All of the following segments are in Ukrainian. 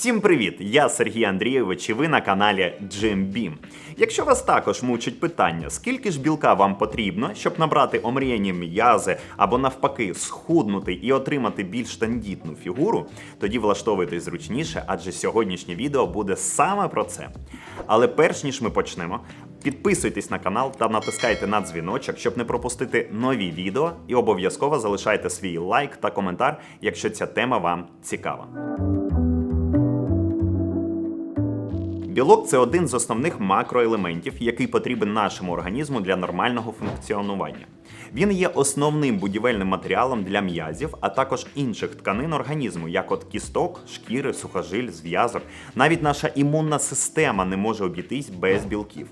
Всім привіт! Я Сергій Андрійович і ви на каналі JimBeam. Якщо вас також мучить питання, скільки ж білка вам потрібно, щоб набрати омріяні м'язи або навпаки схуднути і отримати більш тендітну фігуру, тоді влаштовуйтесь зручніше, адже сьогоднішнє відео буде саме про це. Але перш ніж ми почнемо, підписуйтесь на канал та натискайте на дзвіночок, щоб не пропустити нові відео, і обов'язково залишайте свій лайк та коментар, якщо ця тема вам цікава. Білок це один з основних макроелементів, який потрібен нашому організму для нормального функціонування. Він є основним будівельним матеріалом для м'язів, а також інших тканин організму, як от кісток, шкіри, сухожиль, зв'язок. Навіть наша імунна система не може обійтись без білків.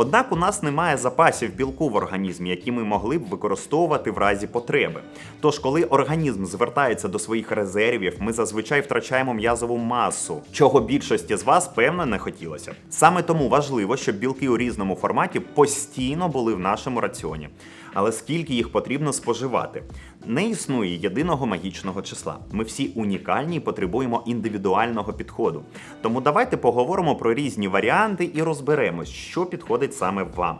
Однак у нас немає запасів білку в організмі, які ми могли б використовувати в разі потреби. Тож, коли організм звертається до своїх резервів, ми зазвичай втрачаємо м'язову масу, чого більшості з вас певно не хотілося. Саме тому важливо, щоб білки у різному форматі постійно були в нашому раціоні. Але скільки їх потрібно споживати? Не існує єдиного магічного числа. Ми всі унікальні і потребуємо індивідуального підходу. Тому давайте поговоримо про різні варіанти і розберемось, що підходить саме вам.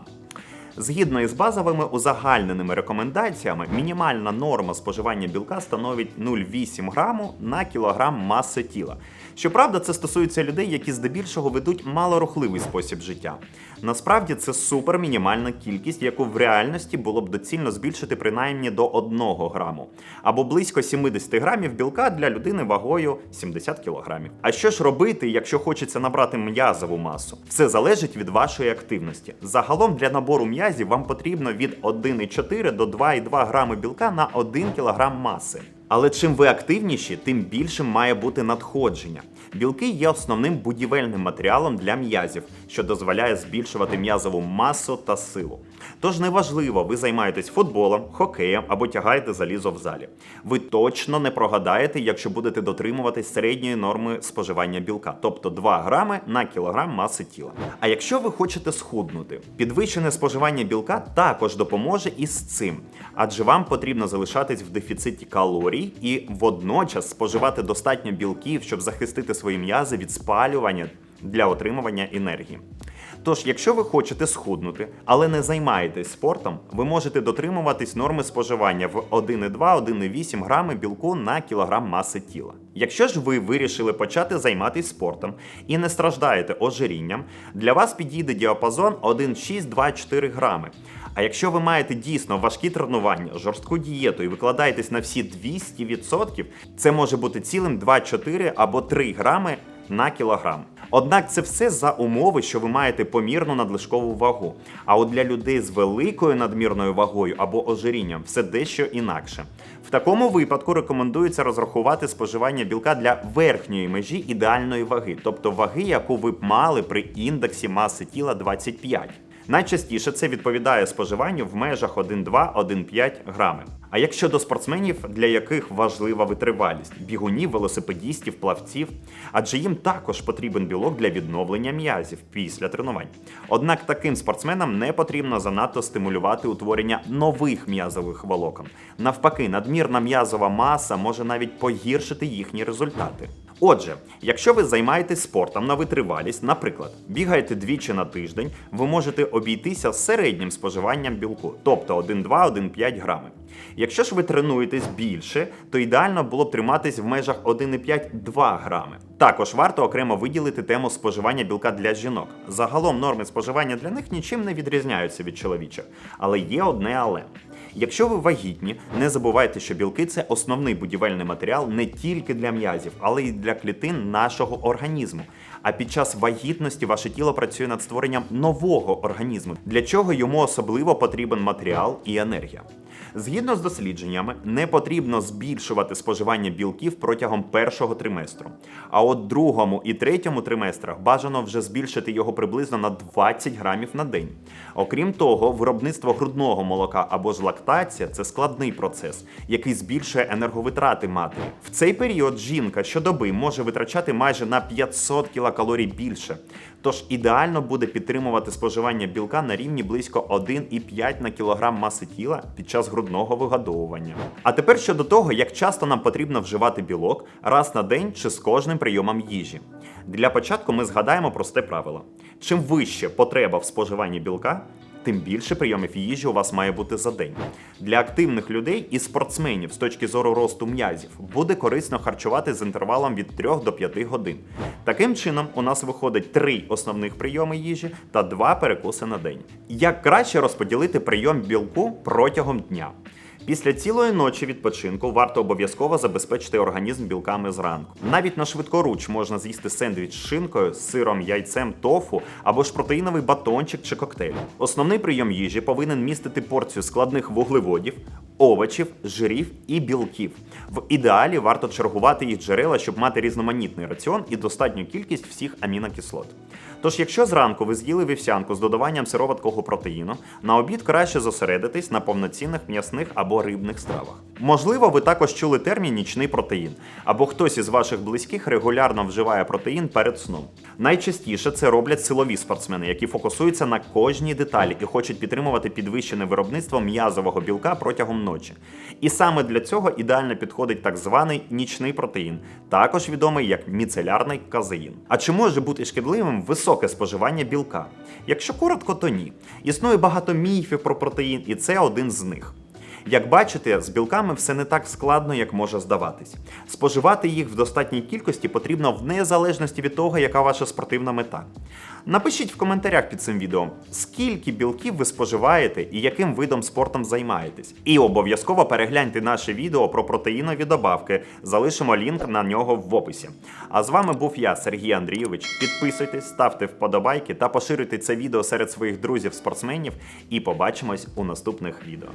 Згідно із базовими узагальненими рекомендаціями, мінімальна норма споживання білка становить 0,8 граму на кілограм маси тіла. Щоправда, це стосується людей, які здебільшого ведуть малорухливий спосіб життя. Насправді це супер мінімальна кількість, яку в реальності було б доцільно збільшити принаймні до 1 граму, або близько 70 грамів білка для людини вагою 70 кілограмів. А що ж робити, якщо хочеться набрати м'язову масу? Все залежить від вашої активності. Загалом для набору м'язів вам потрібно від 1,4 до 2,2 грами білка на 1 кілограм маси. Але чим ви активніші, тим більшим має бути надходження. Білки є основним будівельним матеріалом для м'язів, що дозволяє збільшувати м'язову масу та силу. Тож неважливо, ви займаєтесь футболом, хокеєм або тягаєте залізо в залі. Ви точно не прогадаєте, якщо будете дотримуватись середньої норми споживання білка, тобто 2 грами на кілограм маси тіла. А якщо ви хочете схуднути, підвищене споживання білка також допоможе із цим, адже вам потрібно залишатись в дефіциті калорій і водночас споживати достатньо білків, щоб захистити свої м'язи від спалювання для отримування енергії. Тож, якщо ви хочете схуднути, але не займаєтесь спортом, ви можете дотримуватись норми споживання в 1,2-1,8 грами білку на кілограм маси тіла. Якщо ж ви вирішили почати займатися спортом і не страждаєте ожирінням, для вас підійде діапазон 1,6-2,4 грами. А якщо ви маєте дійсно важкі тренування, жорстку дієту і викладаєтесь на всі 200%, це може бути цілим 2,4 або 3 грами на кілограм. Однак це все за умови, що ви маєте помірну надлишкову вагу. А от для людей з великою надмірною вагою або ожирінням все дещо інакше. В такому випадку рекомендується розрахувати споживання білка для верхньої межі ідеальної ваги, тобто ваги, яку ви б мали при індексі маси тіла 25. Найчастіше це відповідає споживанню в межах 1,2-1,5 грами. А як щодо спортсменів, для яких важлива витривалість бігунів, велосипедістів, плавців, адже їм також потрібен білок для відновлення м'язів після тренувань. Однак таким спортсменам не потрібно занадто стимулювати утворення нових м'язових волокон. Навпаки, надмірна м'язова маса може навіть погіршити їхні результати. Отже, якщо ви займаєтесь спортом на витривалість, наприклад, бігаєте двічі на тиждень, ви можете обійтися середнім споживанням білку, тобто 1,2-1,5 грами. Якщо ж ви тренуєтесь більше, то ідеально було б триматись в межах 1,5-2 грами. Також варто окремо виділити тему споживання білка для жінок. Загалом норми споживання для них нічим не відрізняються від чоловічих, але є одне але. Якщо ви вагітні, не забувайте, що білки це основний будівельний матеріал не тільки для м'язів, але й для клітин нашого організму. А під час вагітності ваше тіло працює над створенням нового організму, для чого йому особливо потрібен матеріал і енергія. Згідно з дослідженнями, не потрібно збільшувати споживання білків протягом першого триместру. А от другому і третьому триместрах бажано вже збільшити його приблизно на 20 грамів на день. Окрім того, виробництво грудного молока або ж лактація це складний процес, який збільшує енерговитрати матері. В цей період жінка щодоби може витрачати майже на 500 кілокалорій більше. Тож ідеально буде підтримувати споживання білка на рівні близько 1,5 на кілограм маси тіла під час грудного вигадовування. А тепер щодо того, як часто нам потрібно вживати білок раз на день чи з кожним прийомом їжі. Для початку ми згадаємо просте правило: чим вище потреба в споживанні білка, тим більше прийомів їжі у вас має бути за день. Для активних людей і спортсменів з точки зору росту м'язів буде корисно харчувати з інтервалом від 3 до 5 годин. Таким чином, у нас виходить 3 основних прийоми їжі та 2 перекуси на день. Як краще розподілити прийом білку протягом дня? Після цілої ночі відпочинку варто обов'язково забезпечити організм білками зранку. Навіть на швидкоруч можна з'їсти сендвіч з шинкою, сиром, яйцем, тофу або ж протеїновий батончик чи коктейль. Основний прийом їжі повинен містити порцію складних вуглеводів, овочів, жирів і білків. В ідеалі варто чергувати їх джерела, щоб мати різноманітний раціон і достатню кількість всіх амінокислот. Тож, якщо зранку ви з'їли вівсянку з додаванням сироваткого протеїну, на обід краще зосередитись на повноцінних м'ясних або рибних стравах. Можливо, ви також чули термін нічний протеїн, або хтось із ваших близьких регулярно вживає протеїн перед сном. Найчастіше це роблять силові спортсмени, які фокусуються на кожній деталі і хочуть підтримувати підвищене виробництво м'язового білка протягом ночі. І саме для цього ідеально підходить так званий нічний протеїн, також відомий як міцелярний казеїн. А чи може бути шкідливим високе споживання білка? Якщо коротко, то ні. Існує багато міфів про протеїн, і це один з них. Як бачите, з білками все не так складно, як може здаватись. Споживати їх в достатній кількості потрібно в незалежності від того, яка ваша спортивна мета. Напишіть в коментарях під цим відео, скільки білків ви споживаєте і яким видом спортом займаєтесь. І обов'язково перегляньте наше відео про протеїнові добавки. Залишимо лінк на нього в описі. А з вами був я, Сергій Андрійович. Підписуйтесь, ставте вподобайки та поширюйте це відео серед своїх друзів-спортсменів. І побачимось у наступних відео.